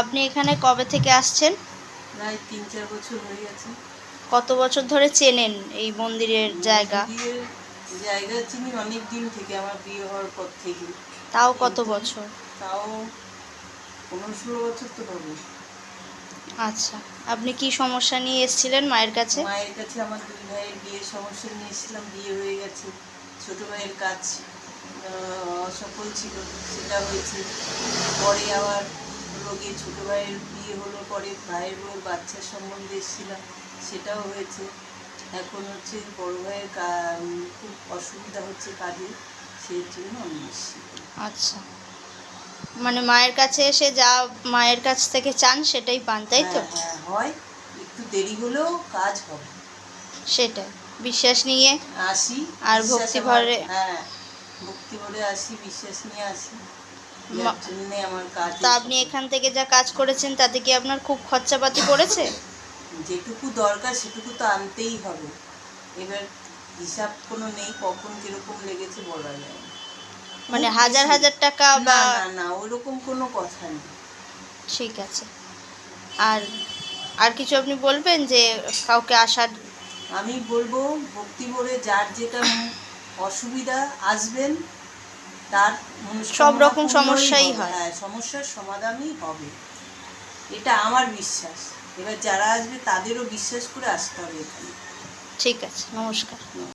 আপনি এখানে কবে থেকে আসছেন? প্রায় তিন চার বছর হয়ে গেছে। কত বছর ধরে চেনেন এই মন্দিরের জায়গা? জায়গা চিনি অনেক দিন থেকে আমার বিয়ে হওয়ার পর থেকে। তাও কত বছর? তাও পনেরো ষোলো বছর তো হবে। আচ্ছা আপনি কি সমস্যা নিয়ে এসেছিলেন মায়ের কাছে? মায়ের কাছে আমার দুই ভাইয়ের বিয়ের সমস্যা নিয়ে এসেছিলাম বিয়ে হয়ে গেছে। ছোট ভাইয়ের কাজ অসফল ছিল সেটা হয়েছে। পরে আবার রোগী ছোট ভাইয়ের বিয়ে হলো পরে ভাইয়ের রোগ বাচ্চার সম্বন্ধে এসেছিলাম সেটাও হয়েছে। এখন হচ্ছে বড় ভাইয়ের খুব অসুবিধা হচ্ছে কাজে সেই জন্য আমি এসেছি। আচ্ছা। মানে মায়ের কাছে এসে যা মায়ের কাছ থেকে চান সেটাই পান তাই তো? হ্যাঁ, হ্যাঁ হয়। একটু দেরি হলেও কাজ হবে। সেটাই। বিশ্বাস নিয়ে আসি। আর ভক্তি ভরে- হ্যাঁ ভক্তি ভরে আসি বিশ্বাস নিয়ে আসি। তা আপনি এখান থেকে যা কাজ করেছেন তাতে কি আপনার খুব খরচাপাতি পড়েছে? যেটুকু দরকার সেটুকু তো আনতেই হবে। এবার হিসাব কোনো নেই কখন কীরকম লেগেছে বলা যায় মানে হাজার হাজার টাকা বা না না ওরকম কোনো কথা নেই। ঠিক আছে। আর আর কিছু আপনি বলবেন যে কাউকে আসার? আমি বলব ভক্তি ভরে যার যেটা অসুবিধা আসবেন তার সব রকম সমস্যাই হয়। হ্যাঁ সমস্যার সমাধানই হবে। এটা আমার বিশ্বাস। এবার যারা আসবে তাদেরও বিশ্বাস করে আসতে হবে এখানে। ঠিক আছে নমস্কার।